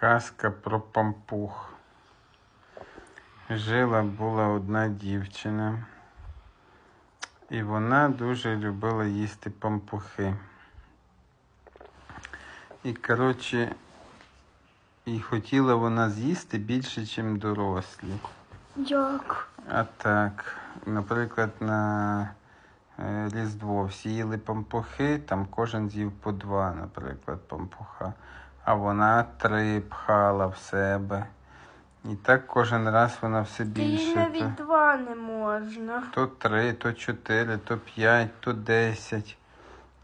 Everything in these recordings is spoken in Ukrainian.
Казка про пампух. Жила була одна дівчина, і вона дуже любила їсти пампухи. І, коротше, і хотіла вона з'їсти більше, ніж дорослі. Як? А так, наприклад, на е, Різдво всі їли пампухи, там кожен з'їв по два, наприклад, пампуха. А вона три пхала в себе. І так кожен раз вона все Ти їй навіть То, два не можна. то три, то чотири, то п'ять, то десять.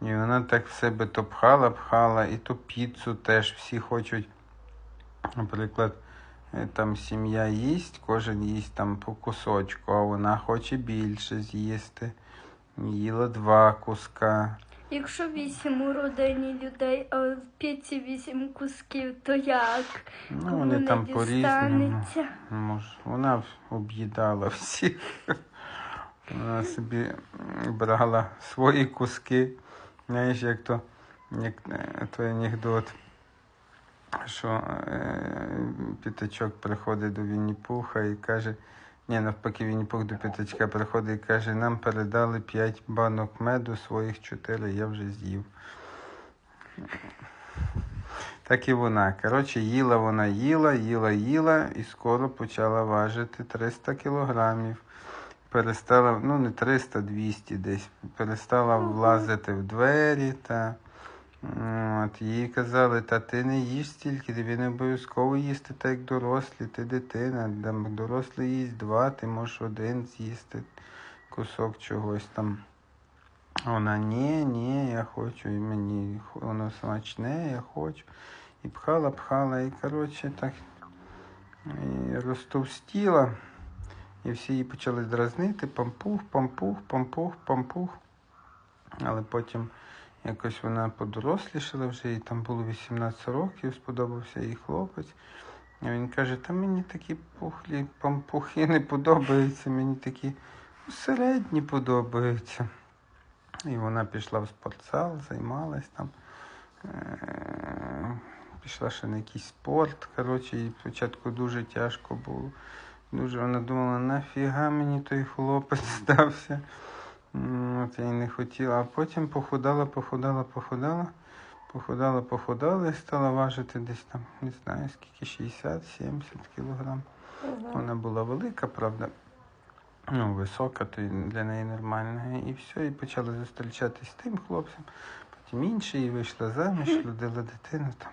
І вона так в себе то пхала, пхала, і то піцу теж всі хочуть. Наприклад, е, там сім'я їсть, кожен їсть там по кусочку, а вона хоче більше з'їсти. Їла два куска. Якщо вісім у родині людей, а в піці вісім кусків, то як? Ну, Кому вони не там по-різному. дістанеться? Може, вона об'їдала всіх. Вона собі брала свої куски. Знаєш, як то як е, той анекдот, що е, п'ятачок приходить до Вінні-Пуха і каже, ні, навпаки, Вінні-Пух до п'ятачка приходить і каже, нам передали 5 банок меду, своїх 4 я вже з'їв. Так і вона. Коротше, їла вона їла, їла, їла і скоро почала важити 300 кілограмів. Перестала, ну не 300, 200 десь. Перестала влазити в двері. Та, от, їй казали, та ти не їж стільки, тобі не обов'язково їсти так, як дорослі, ти дитина. Там дорослий їсть два, ти можеш один з'їсти кусок чогось там. Вона ні, ні, я хочу, і мені воно смачне, я хочу. І пхала, пхала, і коротше так і розтовстіла. І всі її почали дразнити, пампух, пампух, пампух, пампух. Але потім якось вона подорослішала вже, їй там було 18 років, сподобався їй хлопець. І він каже, та мені такі пухлі пампухи не подобаються, мені такі середні подобаються. І вона пішла в спортзал, займалась там. Е, Пішла ще на якийсь спорт. Коротше, їй спочатку дуже тяжко було. Дуже вона думала, нафіга мені той хлопець здався. От я й не хотіла. А потім похудала, похудала, похудала, похудала, похудала і стала важити десь там, не знаю, скільки, 60-70 кілограм. Вона була велика, правда. Ну, висока, то для неї нормальна. І все, і почала зустрічатись з тим хлопцем. Потім інший, і вийшла заміж, родила дитину там.